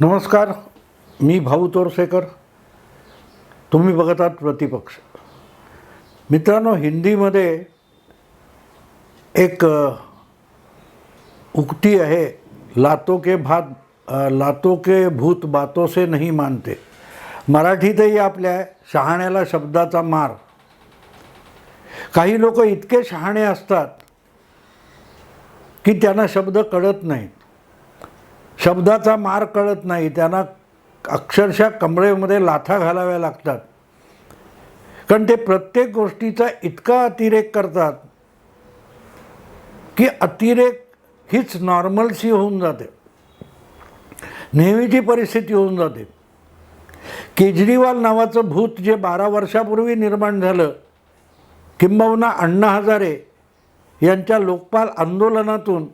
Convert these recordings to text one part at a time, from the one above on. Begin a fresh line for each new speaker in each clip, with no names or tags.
नमस्कार मी भाऊ तोरसेकर. तुम्ही बघत आहात प्रतिपक्ष. मित्रांनो हिंदीमध्ये एक उक्ती आहे लातो के भात लातो के भूत बातों से मानते. मराठीतही आपल्या शहाण्याला शब्दाचा मार. काही लोक इतके शहाणे असतात की त्यांना शब्द कळत नाहीत. शब्दाचा मार कळत नाही. त्यांना अक्षरशः कमरेमध्ये लाथा घालाव्या लागतात. कारण ते प्रत्येक गोष्टीचा इतका अतिरेक करतात की अतिरेक हीच नॉर्मलसी होऊन जाते. नेहमीची परिस्थिती होऊन जाते. केजरीवाल नावाचं भूत जे बारा वर्षापूर्वी निर्माण झालं किंबहुना अण्णा हजारे यांच्या लोकपाल आंदोलनातून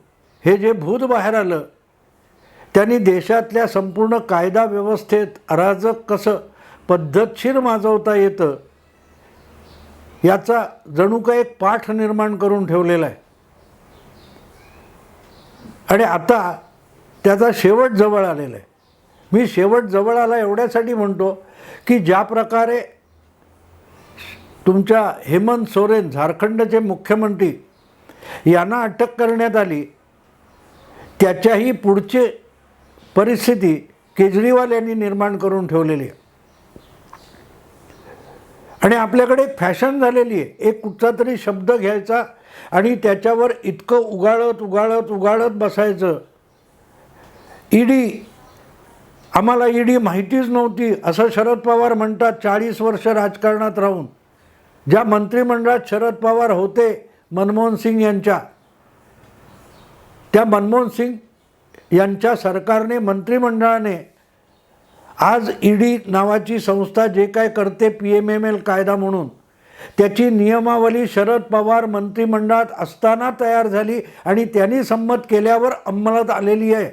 हे जे भूत बाहेर आलं त्यांनी देशातल्या संपूर्ण कायदा व्यवस्थेत अराजक कसं पद्धतशीर माजवता येतं याचा जणू का एक पाठ निर्माण करून ठेवलेला आहे. आणि आता त्याचा शेवट जवळ आलेला आहे. मी शेवट जवळ आला एवढ्यासाठी म्हणतो की ज्या प्रकारे तुमच्या हेमंत सोरेन झारखंडचे मुख्यमंत्री यांना अटक करण्यात आली त्याच्याही पुढचे परिस्थिती केजरीवाल यांनी निर्माण करून ठेवलेली आहे. आणि आपल्याकडे एक फॅशन झालेली आहे. एक कुठचा तरी शब्द घ्यायचा आणि त्याच्यावर इतकं उगाळत उगाळत उगाळत बसायचं. ईडी आम्हाला ईडी माहितीच नव्हती. असं शरद पवार म्हणतात चाळीस वर्ष राजकारणात राहून. ज्या मंत्रिमंडळात शरद पवार होते मनमोहन सिंग यांच्या. त्या मनमोहन सिंग यांच्या सरकारने मंत्रिमंडळाने आज ईडी नावाची संस्था जे काय करते पी एम एम एल कायदा म्हणून त्याची नियमावली शरद पवार मंत्रिमंडळात असताना तयार झाली आणि त्यांनी संमत केल्यावर अंमलात आलेली आहे.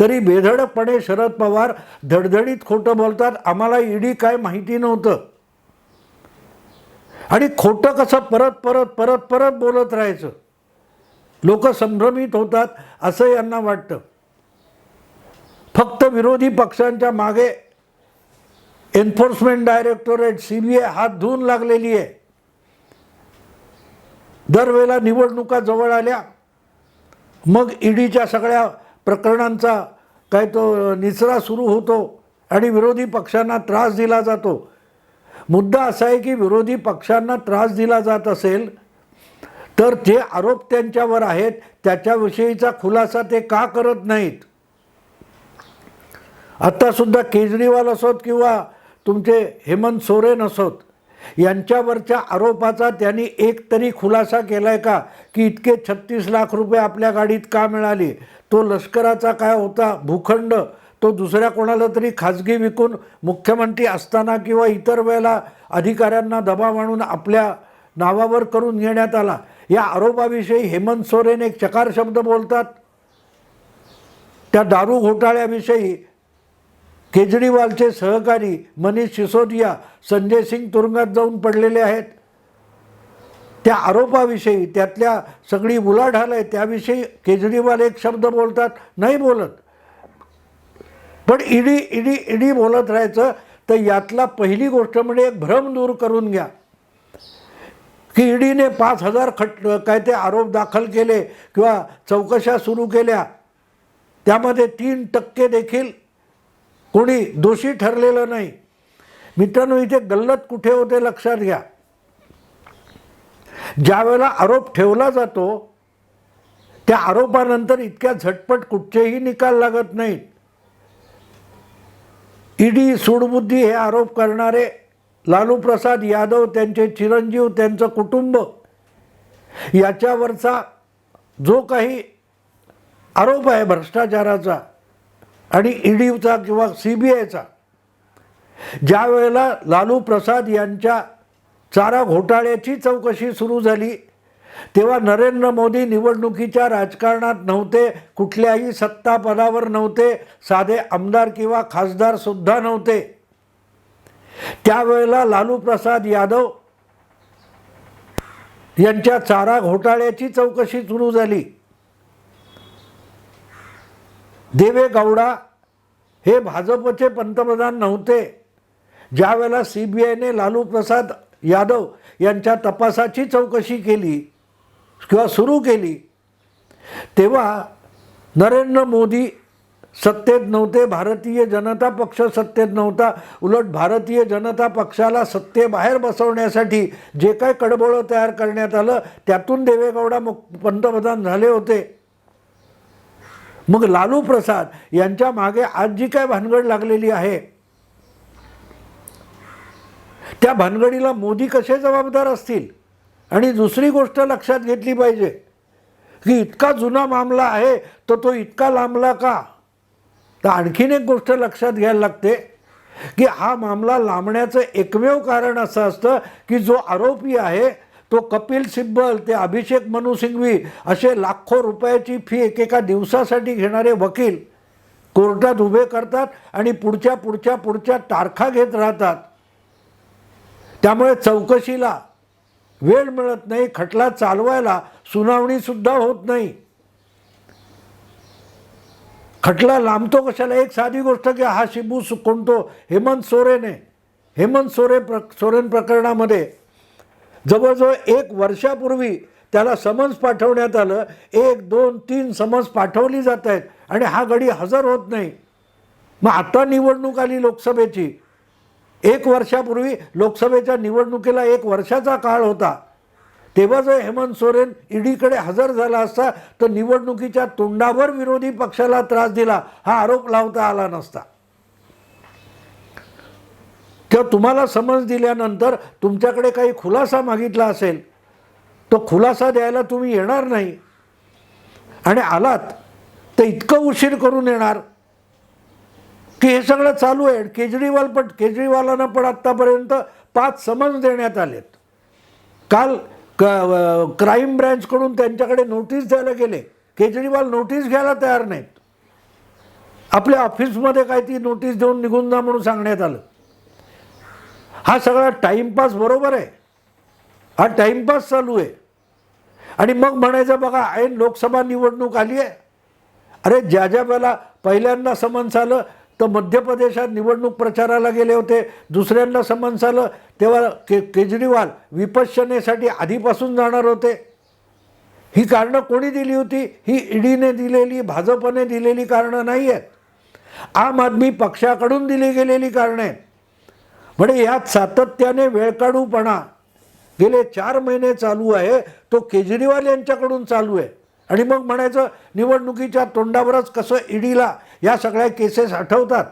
तरी बेधडकपणे शरद पवार धडधडीत खोटं बोलतात आम्हाला ईडी काय माहिती नव्हतं. आणि खोटं कसं परत परत परत परत बोलत राहायचं? लोक संभ्रमित होतात असं यांना वाटतं. फक्त विरोधी पक्षांच्या मागे enforcement directorate C B I हात धुवून लागलेली आहे. दरवेळेला निवडणुका जवळ आल्या. मग ईडीच्या सगळ्या प्रकरणांचा काय तो निचरा सुरू होतो आणि विरोधी पक्षांना त्रास दिला जातो. मुद्दा असा आहे की विरोधी पक्षांना त्रास दिला जात असेल तर जे आरोप त्यांच्यावर आहेत त्याच्याविषयीचा खुलासा ते का करत नाहीत? आत्तासुद्धा केजरीवाल असोत किंवा तुमचे हेमंत सोरेन असोत यांच्यावरच्या आरोपाचा त्यांनी एक तरी खुलासा केला आहे का? की इतके छत्तीस लाख रुपये आपल्या गाडीत का मिळाले? तो लष्कराचा काय होता? भूखंड? तो दुसऱ्या कोणाला तरी खाजगी विकून मुख्यमंत्री असताना किंवा इतर वेळेला अधिकाऱ्यांना दबाव आणून आपल्या नावावर करून घेण्यात आला? या आरोपाविषयी हेमंत सोरेन एक चकार शब्द बोलतात. त्या दारू घोटाळ्याविषयी केजरीवालचे सहकारी मनीष सिसोदिया संजय सिंग तुरुंगात जाऊन पडलेले आहेत. त्या आरोपाविषयी त्यातल्या सगळी उलाढाल आहे त्याविषयी केजरीवाल एक शब्द बोलतात नाही बोलत. पण ईडी ईडी ईडी बोलत राहायचं तर यातला पहिली गोष्ट म्हणजे एक भ्रम दूर करून घ्या. की ईडीने पाच हजार खट काय ते आरोप दाखल केले किंवा चौकशा सुरू केल्या. त्यामध्ये तीन टक्के देखील कोणी दोषी ठरलेलं नाही. मित्रांनो इथे गल्लत कुठे होते लक्षात घ्या. ज्यावेळेला आरोप ठेवला जातो त्या आरोपानंतर इतक्या झटपट कुठचेही निकाल लागत नाहीत. ईडी सूडबुद्धी हे आरोप करणारे लालूप्रसाद यादव त्यांचे चिरंजीव त्यांचं कुटुंब. याच्यावरचा जो काही आरोप आहे भ्रष्टाचाराचा आणि ईडीचा किंवा सी बी आयचा ज्या वेळेला लालू प्रसाद यांच्या चारा घोटाळ्याची चौकशी सुरू झाली तेव्हा नरेंद्र मोदी निवडणुकीच्या राजकारणात नव्हते कुठल्याही सत्तापदावर नव्हते साधे आमदार किंवा खासदारसुद्धा नव्हते. त्यावेळेला लालू प्रसाद यादव यांच्या चारा घोटाळ्याची चौकशी सुरू झाली. देवे गौडा हे भाजपचे पंतप्रधान नव्हते. ज्यावेळेला सी बी आयने लालू प्रसाद यादव यांच्या तपासाची चौकशी केली किंवा सुरू केली तेव्हा नरेंद्र मोदी सत्तेत नव्हते भारतीय जनता पक्ष सत्तेत नव्हता. उलट भारतीय जनता पक्षाला सत्तेबाहेर बसवण्यासाठी जे काय कडबोळं तयार करण्यात आलं त्यातून देवेगौडा मुख पंतप्रधान झाले होते. मग लालू प्रसाद यांच्या मागे आज जी काय भानगड लागलेली आहे? त्या भानगडीला मोदी कसे जबाबदार असतील? आणि दुसरी गोष्ट लक्षात घेतली पाहिजे की इतका जुना मामला आहे तर तो इतका लांबला का? तर आणखीन एक गोष्ट लक्षात घ्यायला लागते की हा मामला लांबण्याचं एकमेव कारण असं असतं की जो आरोपी आहे तो कपिल सिब्बल ते अभिषेक मनु सिंघवी असे लाखो रुपयाची फी एकेका दिवसासाठी घेणारे वकील कोर्टात उभे करतात आणि पुढच्या पुढच्या पुढच्या तारखा घेत राहतात. त्यामुळे चौकशीला वेळ मिळत नाही खटला चालवायला सुनावणीसुद्धा होत नाही. खटला लांबतो कशाला? एक साधी गोष्ट की हा शिबू सु- कोणतो हेमंत सोरेने. हेमंत सोरे प्र सोरेन प्रकरणामध्ये जवळजवळ एक वर्षापूर्वी त्याला समन्स पाठवण्यात आलं. एक दोन तीन समन्स पाठवली जात आहेत आणि हा गडी हजर होत नाही. मग आता निवडणूक आली लोकसभेची. एक वर्षापूर्वी लोकसभेच्या निवडणुकीला एक वर्षाचा काळ होता. तेव्हा जर हेमंत सोरेन ईडीकडे हजर झाला असता तर निवडणुकीच्या तोंडावर विरोधी पक्षाला त्रास दिला हा आरोप लावता आला नसता. तेव्हा तुम्हाला समज दिल्यानंतर तुमच्याकडे काही खुलासा मागितला असेल तो खुलासा द्यायला तुम्ही येणार नाही. आणि आलात तर इतकं उशीर करून येणार. की हे सगळं चालू आहे केजरीवाल पण केजरीवालांना पण आत्तापर्यंत पाच समन्स देण्यात आलेत. काल क क्राईम ब्रँचकडून त्यांच्याकडे नोटीस द्यायला गेले. केजरीवाल नोटीस घ्यायला तयार नाहीत. आपल्या ऑफिसमध्ये काय ती नोटीस देऊन निघून जा म्हणून सांगण्यात आलं. हा सगळा टाईमपास बरोबर आहे. हा टाईमपास चालू आहे. आणि मग म्हणायचं बघा ऐन लोकसभा निवडणूक आली आहे. अरे ज्या ज्या वेळेला पहिल्यांदा समन्स आलं तर मध्य प्रदेशात निवडणूक प्रचाराला गेले होते. दुसऱ्यांना समन्स आलं तेव्हा के केजरीवाल विपश्यनेसाठी आधीपासून जाणार होते. ही कारणं कोणी दिली होती? ही ईडीने दिलेली भाजपने दिलेली कारणं नाही आहेत आम आदमी पक्षाकडून दिली गेलेली कारणं आहेत. म्हणजे यात सातत्याने वेळकाढूपणा गेले चार महिने चालू आहे तो केजरीवाल यांच्याकडून चालू आहे. आणि मग म्हणायचं निवडणुकीच्या तोंडावरच कसं ईडीला या सगळ्या केसेस आठवतात?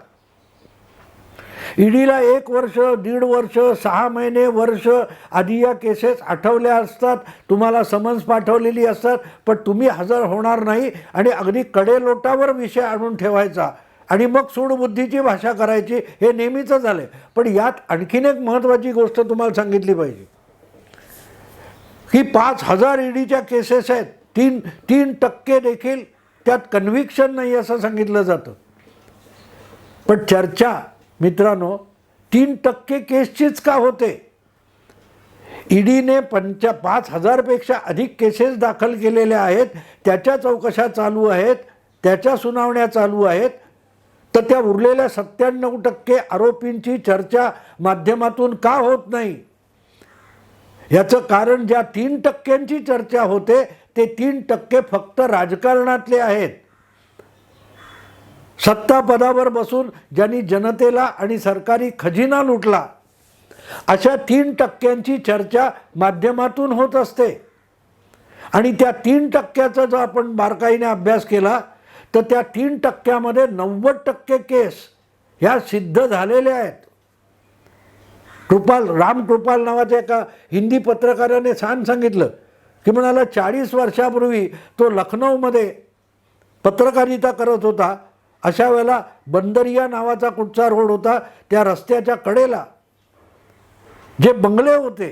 ईडीला एक वर्ष दीड वर्ष सहा महिने वर्ष आधी या केसेस आठवल्या असतात तुम्हाला समन्स पाठवलेली असतात पण तुम्ही हजर होणार नाही आणि अगदी कडेलोटावर विषय आणून ठेवायचा. आणि मग सूडबुद्धीची भाषा करायची हे नेहमीचं झालं पण यात आणखीन एक महत्त्वाची गोष्ट तुम्हाला सांगितली पाहिजे. की पाच हजार ईडीच्या केसेस आहेत. तीन तीन टक्के देखील त्यात कन्व्हिक्शन नाही असं सांगितलं जातं. पण चर्चा मित्रांनो तीन टक्के केसचीच का होते? ईडीने पंचा पाच हजारपेक्षा अधिक केसेस दाखल केलेल्या आहेत त्याच्या चौकशा चालू आहेत त्याच्या सुनावण्या चालू आहेत तर त्या उरलेल्या सत्त्याण्णव टक्के आरोपींची चर्चा माध्यमातून का होत नाही? याचं कारण ज्या तीन टक्क्यांची चर्चा होते ते तीन टक्के फक्त राजकारणातले आहेत. सत्ता पदावर बसून ज्यांनी जनतेला आणि सरकारी खजिना लुटला अशा तीन टक्क्यांची चर्चा माध्यमातून होत असते. आणि त्या तीन टक्क्याचा जर आपण बारकाईने अभ्यास केला तर त्या तीन टक्क्यामध्ये नव्वद टक्के केस ह्या सिद्ध झालेल्या आहेत. कृपाल राम कृपाल नावाच्या एका हिंदी पत्रकाराने छान सांगितलं की म्हणाला चाळीस वर्षापूर्वी तो लखनौमध्ये पत्रकारिता करत होता. अशा वेळेला बंदरिया नावाचा कुठचा रोड होता? त्या रस्त्याच्या कडेला. जे बंगले होते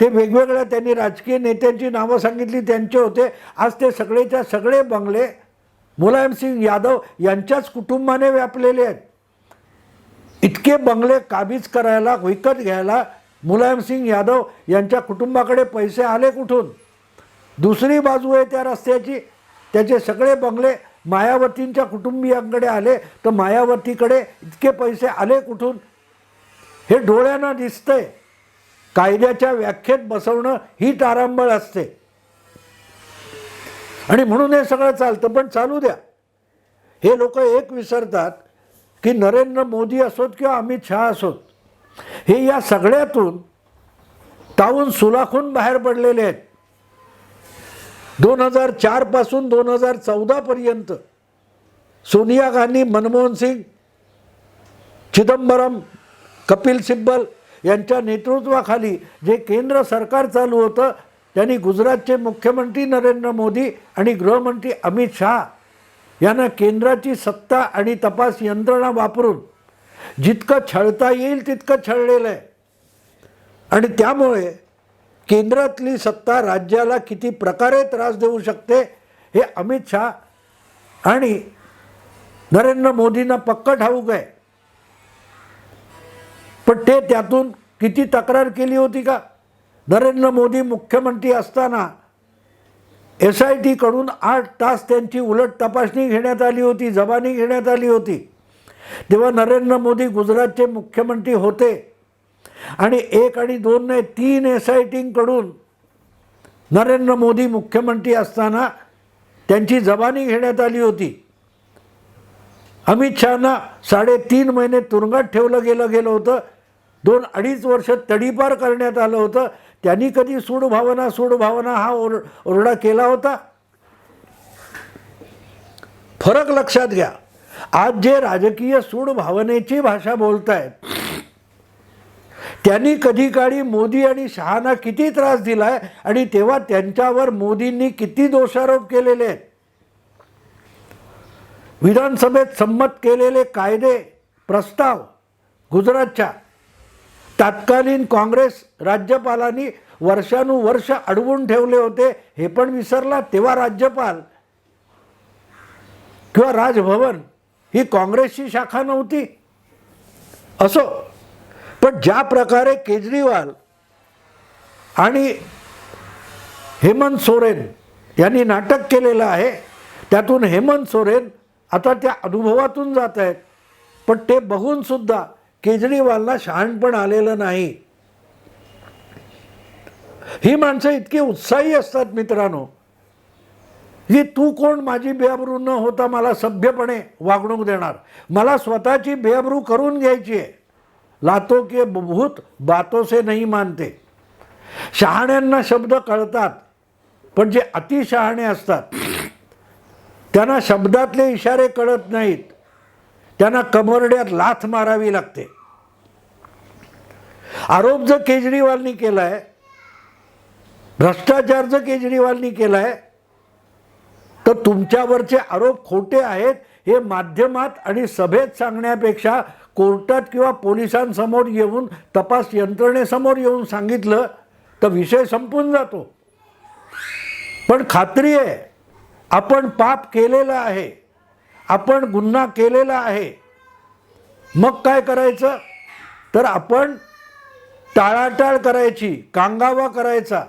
ते वेगवेगळ्या त्यांनी राजकीय नेत्यांची नावं सांगितली त्यांचे होते. आज ते सगळेच्या सगळे बंगले मुलायमसिंग यादव यांच्याच कुटुंबाने व्यापलेले आहेत. इतके बंगले काबीज करायला विकत घ्यायला मुलायमसिंग यादव यांच्या कुटुंबाकडे पैसे आले कुठून? दुसरी बाजू आहे त्या रस्त्याची. त्याचे सगळे बंगले मायावतींच्या कुटुंबियांकडे आले. तर मायावतीकडे इतके पैसे आले कुठून? हे डोळ्यांना दिसतंय. कायद्याच्या व्याख्येत बसवणं ही तारांबळ असते. आणि म्हणून हे सगळं चालतं. पण चालू द्या. हे लोक एक विसरतात की नरेंद्र मोदी असोत किंवा अमित शहा असोत. हे या सगळ्यातून तावून सुलाखून बाहेर पडलेले आहेत. दोन हजार चारपासून दोन हजार चौदापर्यंत सोनिया गांधी मनमोहन सिंग चिदंबरम कपिल सिब्बल यांच्या नेतृत्वाखाली जे केंद्र सरकार चालू होतं त्यांनी गुजरातचे मुख्यमंत्री नरेंद्र मोदी आणि गृहमंत्री अमित शहा यांना केंद्राची सत्ता आणि तपास यंत्रणा वापरून जितकं छळता येईल तितकं छळलेलं आहे. आणि त्यामुळे केंद्रातली सत्ता राज्याला किती प्रकारे त्रास देऊ शकते हे अमित शहा आणि नरेंद्र मोदींना पक्क ठाऊक आहे. पण ते त्यातून किती तक्रार केली होती का? नरेंद्र मोदी मुख्यमंत्री असताना एस आय टीकडून आठ तास त्यांची उलट तपासणी घेण्यात आली होती जबानी घेण्यात आली होती. तेव्हा नरेंद्र मोदी गुजरातचे मुख्यमंत्री होते. आणि एक आणि दोन नाही तीन एस आय टीकडून नरेंद्र मोदी मुख्यमंत्री असताना त्यांची जबानी घेण्यात आली होती. अमित शहाना साडेतीन महिने तुरुंगात ठेवलं गेलं गेलं होतं. दोन अडीच वर्ष तडीपार करण्यात आलं होतं. त्यांनी कधी सूडभावना सूडभावना भावना हा ओर ओरडा केला होता? फरक लक्षात घ्या. आज जे राजकीय सूड भावनेची भाषा बोलतायत त्यांनी कधी काळी मोदी आणि शहाना किती त्रास दिलाय आणि तेव्हा त्यांच्यावर मोदींनी किती दोषारोप केलेले आहेत? विधानसभेत संमत केलेले कायदे प्रस्ताव गुजरातच्या तत्कालीन काँग्रेस राज्यपालांनी वर्षानुवर्ष अडवून ठेवले होते हे पण विसरला तेव्हा राज्यपाल किंवा राजभवन. ही काँग्रेसची शाखा नव्हती. असो. पण ज्या प्रकारे केजरीवाल आणि हेमंत सोरेन यांनी नाटक केलेलं आहे त्यातून हेमंत सोरेन आता त्या अनुभवातून जात आहेत. पण ते बघून सुद्धा केजरीवालला शहाणपण आलेलं नाही. ही माणसं इतकी उत्साही असतात मित्रांनो. की तू कोण? माझी बेअब्रू न होता मला सभ्यपणे वागणूक देणार. मला स्वतःची बेअब्रू करून घ्यायची आहे. लातो के भूत बातो से नाही मानते. शहाण्यांना शब्द कळतात पण जे अतिशहाणे असतात त्यांना शब्दातले इशारे कळत नाहीत. त्यांना कमरड्यात लाथ मारावी लागते. आरोप जर केजरीवालनी केला आहे भ्रष्टाचार जर केजरीवालनी केला आहे तर तुमच्यावरचे आरोप खोटे आहेत हे माध्यमात आणि सभेत सांगण्यापेक्षा कोर्टात किंवा पोलिसांसमोर येऊन तपास यंत्रणेसमोर येऊन सांगितलं तर विषय संपून जातो. पण खात्री आहे आपण पाप केलेलं आहे आपण गुन्हा केलेला आहे. मग काय करायचं? तर आपण टाळाटाळ करायची कांगावा करायचा.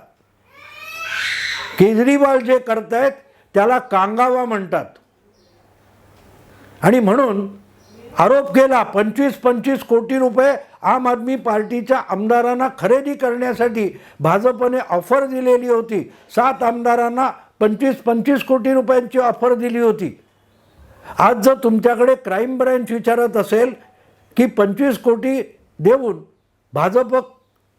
केजरीवाल जे करतायत त्याला कांगावा म्हणतात. आणि म्हणून आरोप केला पंचवीस पंचवीस कोटी रुपये आम आदमी पार्टीच्या आमदारांना खरेदी करण्यासाठी भाजपने ऑफर दिलेली होती. सात आमदारांना पंचवीस पंचवीस कोटी रुपयांची ऑफर दिली होती. आज जर तुमच्याकडे क्राईम ब्रँच विचारत असेल की पंचवीस कोटी देऊन भाजप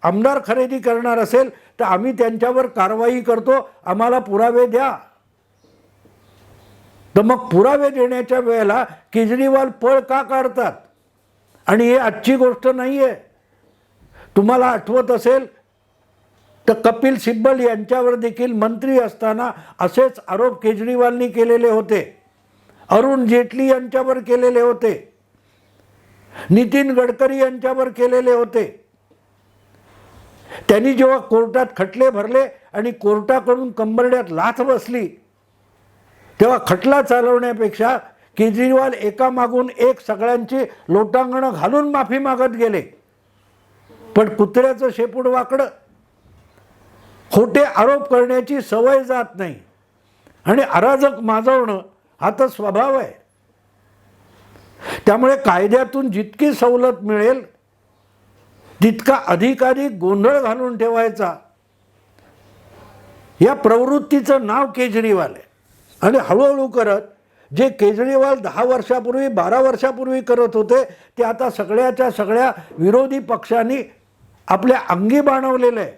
आमदार खरेदी करणार असेल तर आम्ही त्यांच्यावर कारवाई करतो. आम्हाला पुरावे द्या. तर मग पुरावे देण्याच्या वेळेला केजरीवाल पळ का काढतात? आणि हे आजची गोष्ट नाही आहे तुम्हाला आठवत असेल? तर कपिल सिब्बल यांच्यावर देखील मंत्री असताना असेच आरोप केजरीवालनी केलेले होते. अरुण जेटली यांच्यावर केलेले होते. नितीन गडकरी यांच्यावर केलेले होते. त्यांनी जेव्हा कोर्टात खटले भरले आणि कोर्टाकडून कंबरड्यात लाथ बसली तेव्हा खटला चालवण्यापेक्षा केजरीवाल एका मागून एक सगळ्यांची लोटांगणं घालून माफी मागत गेले. पण कुत्र्याचं शेपूड वाकडं. खोटे आरोप करण्याची सवय जात नाही. आणि अराजक माजवणं हा तर स्वभाव आहे. त्यामुळे कायद्यातून जितकी सवलत मिळेल तितका अधिकाधिक गोंधळ घालून ठेवायचा. या प्रवृत्तीचं नाव केजरीवाल आहे. आणि हळूहळू करत जे केजरीवाल दहा वर्षापूर्वी बारा वर्षापूर्वी करत होते ते आता सगळ्याच्या सगळ्या विरोधी पक्षांनी आपल्या अंगी बाणवलेलं. आहे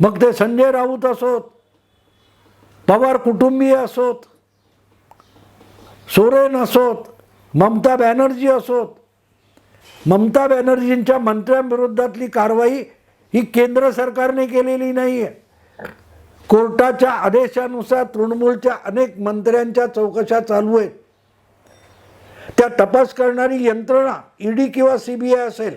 मग ते संजय राऊत असोत पवार कुटुंबीय असोत सोरेन असोत ममता बॅनर्जी असोत. ममता बॅनर्जींच्या मंत्र्यांविरोधातली कारवाई ही केंद्र सरकारने केलेली नाही आहे कोर्टाच्या आदेशानुसार तृणमूलच्या अनेक मंत्र्यांच्या चौकशा चालू आहेत. त्या तपास करणारी यंत्रणा ईडी किंवा सी बी आय असेल.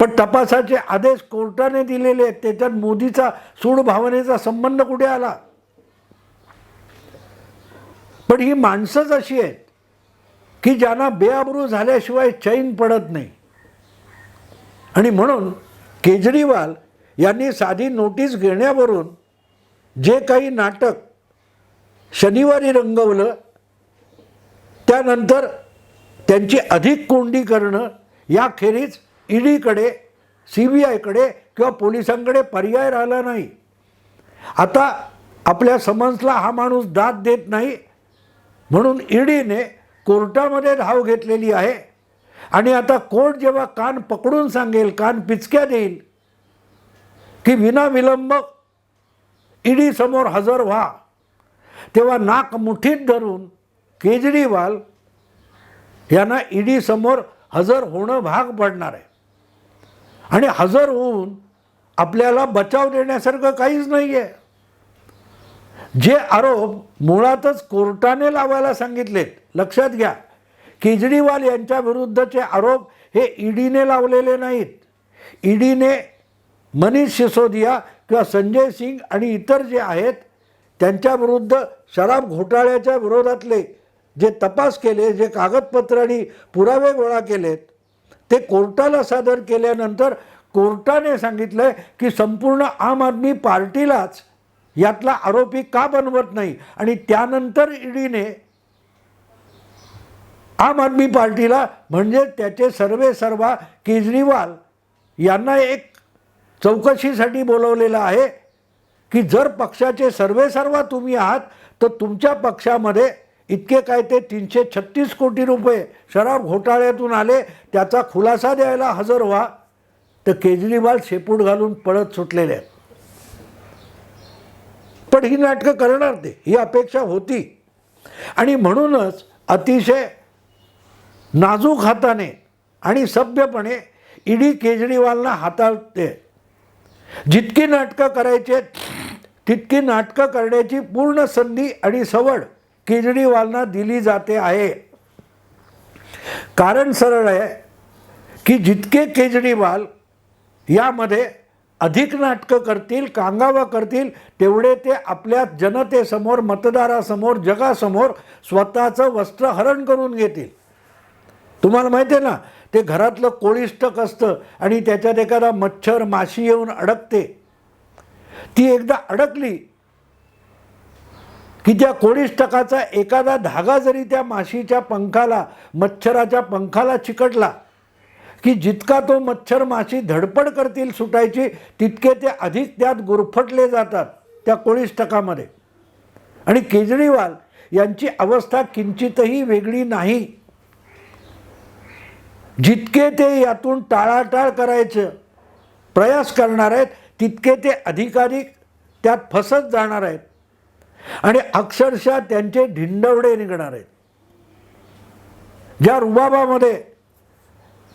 पण तपासाचे आदेश कोर्टाने दिलेले आहेत. त्याच्यात मोदीचा सूड भावनेचा संबंध कुठे आला? पण ही माणसंच अशी आहेत की ज्यांना बेआबरू झाल्याशिवाय चैन पडत नाही. आणि म्हणून केजरीवाल यांनी साधी नोटीस घेण्यावरून जे काही नाटक शनिवारी रंगवलं त्यानंतर त्यांची अधिक कोंडी करणं याखेरीज ईडीकडे सी बी आयकडे किंवा पोलिसांकडे पर्याय राहिला नाही. आता आपल्या समन्सला हा माणूस दाद देत नाही म्हणून ईडीने कोर्टामध्ये धाव घेतलेली आहे. आणि आता कोर्ट जेव्हा कान पकडून सांगेल कान पिचक्या देईल की विनाविलंब ईडी समोर हजर व्हा. तेव्हा नाक मुठीत धरून केजरीवाल यांना ईडीसमोर हजर होणं भाग पडणार आहे. आणि हजर होऊन आपल्याला बचाव देण्यासारखं काहीच नाही आहे जे आरोप मुळातच कोर्टाने लावायला सांगितलेत. लक्षात घ्या केजरीवाल यांच्या विरुद्धचे आरोप हे ईडीने लावलेले नाहीत. ईडीने मनीष सिसोदिया किंवा संजय सिंग आणि इतर जे आहेत त्यांच्याविरुद्ध शराब घोटाळ्याच्या विरोधातले जे तपास केले जे कागदपत्र आणि पुरावे गोळा केलेत ते कोर्टाला सादर केल्यानंतर कोर्टाने सांगितलं की संपूर्ण आम आदमी पार्टीलाच यातला आरोपी का बनवत नाही? आणि त्यानंतर ईडीने आम आदमी पार्टीला म्हणजे त्याचे सर्वे सर्वा केजरीवाल यांना एक चौकशीसाठी बोलवलेलं आहे की जर पक्षाचे सर्वेसर्वा तुम्ही आहात तर तुमच्या पक्षामध्ये इतके काय ते तीनशे छत्तीस कोटी रुपये शराब घोटाळ्यातून आले त्याचा खुलासा द्यायला हजर व्हा. तर केजरीवाल शेपूट घालून पळत सुटलेले आहेत. पण ही नाटकं करणार ते ही अपेक्षा होती. आणि म्हणूनच अतिशय नाजूक हाताने आणि सभ्यपणे ईडी केजरीवालला हाताळते. जितकी नाटकं करायचे तितकी नाटकं करण्याची पूर्ण संधी आणि सवड केजरीवालना दिली जाते आहे. कारण सरळ आहे की जितके केजरीवाल यामध्ये अधिक नाटकं करतील कांगावा करतील तेवढे ते आपल्या जनतेसमोर मतदारासमोर जगासमोर स्वतःचं वस्त्रहरण करून घेतील. तुम्हाला माहिती आहे ना ते घरातलं कोळिष्टक असतं आणि त्याच्यात एखादा मच्छर माशी येऊन अडकते. ती एकदा अडकली की त्या कोळिष्टकाचा एखादा धागा जरी त्या माशीच्या पंखाला मच्छराच्या पंखाला चिकटला की जितका तो मच्छर माशी धडपड करतील सुटायची तितके ते अधिक त्यात गुरफटले जातात त्या कोळिष्टकामध्ये. आणि केजरीवाल यांची अवस्था किंचितही वेगळी नाही. जितके ते यातून टाळाटाळ करायचं प्रयास करणार आहेत तितके ते अधिकाधिक त्यात फसत जाणार आहेत. आणि अक्षरशः त्यांचे ढिंडवडे निघणार आहेत. ज्या रुबाबामध्ये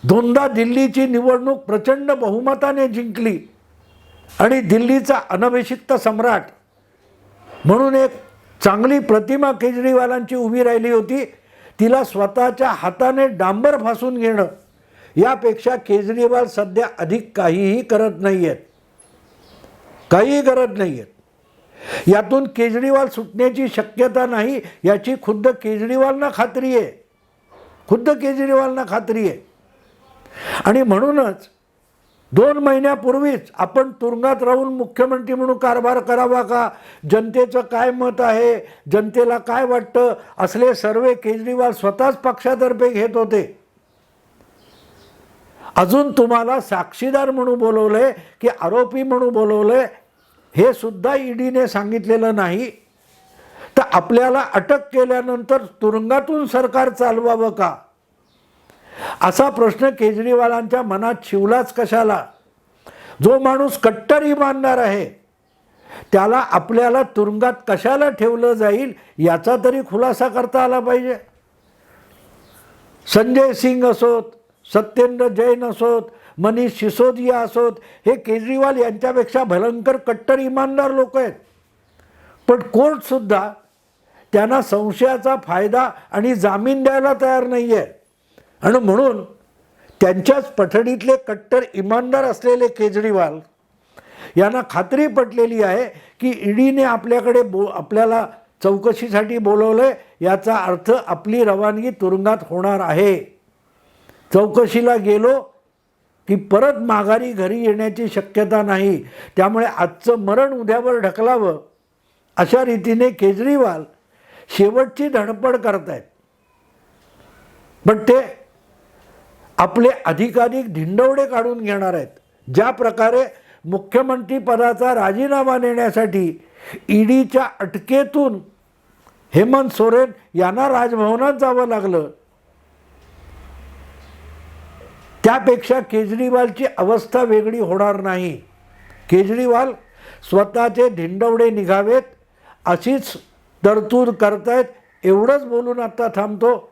दोनदा दिल्लीची निवडणूक प्रचंड बहुमताने जिंकली आणि दिल्लीचा अनभिषिक्त सम्राट म्हणून एक चांगली प्रतिमा केजरीवालांची उभी राहिली होती तिला स्वतःच्या हाताने डांबर फासून घेणं. यापेक्षा केजरीवाल सध्या अधिक काहीही करत नाही आहेत काहीही करत नाही आहेत यातून केजरीवाल सुटण्याची शक्यता नाही याची खुद्द केजरीवालना खात्री आहे. खुद्द केजरीवालना खात्री आहे. आणि म्हणूनच दोन महिन्यापूर्वीच आपण तुरुंगात राहून मुख्यमंत्री म्हणून कारभार करावा का? जनतेचं काय मत आहे? जनतेला काय वाटतं? असले सर्वे केजरीवाल स्वतःच पक्षातर्फे घेत होते. अजून तुम्हाला साक्षीदार म्हणून बोलवलंय की आरोपी म्हणून बोलवलंय हे सुद्धा ईडीने सांगितलेलं नाही. तर आपल्याला अटक केल्यानंतर तुरुंगातून सरकार चालवावं का? असा प्रश्न केजरीवालांच्या मनात शिवलाच कशाला? जो माणूस कट्टर इमानदार आहे त्याला आपल्याला तुरुंगात कशाला ठेवलं जाईल याचा तरी खुलासा करता आला पाहिजे. संजय सिंग असोत सत्येंद्र जैन असोत मनीष सिसोदिया असोत हे केजरीवाल यांच्यापेक्षा भयंकर कट्टर इमानदार लोक आहेत. पण कोर्टसुद्धा त्यांना संशयाचा फायदा आणि जामीन द्यायला तयार नाही आहे आणि म्हणून त्यांच्याच पठडीतले कट्टर इमानदार असलेले केजरीवाल यांना खात्री पटलेली आहे की ईडीने आपल्याकडे बो आपल्याला चौकशीसाठी बोलवलं आहे याचा अर्थ आपली रवानगी तुरुंगात होणार आहे. चौकशीला गेलो की परत माघारी घरी येण्याची शक्यता नाही. त्यामुळे आजचं मरण उद्यावर ढकलावं अशा रीतीने केजरीवाल शेवटची धडपड करतायत. पण ते आपले अधिकाधिक धिंडवडे काढून घेणार आहेत. ज्या प्रकारे मुख्यमंत्रीपदाचा राजीनामा देण्यासाठी ईडीच्या अटकेतून हेमंत सोरेन यांना राजभवनात जावं लागलं. त्यापेक्षा केजरीवालची अवस्था वेगळी होणार नाही. केजरीवाल स्वतःचे धिंडवडे निघावेत अशीच तरतूद करतायत एवढंच बोलून आत्ता थांबतो.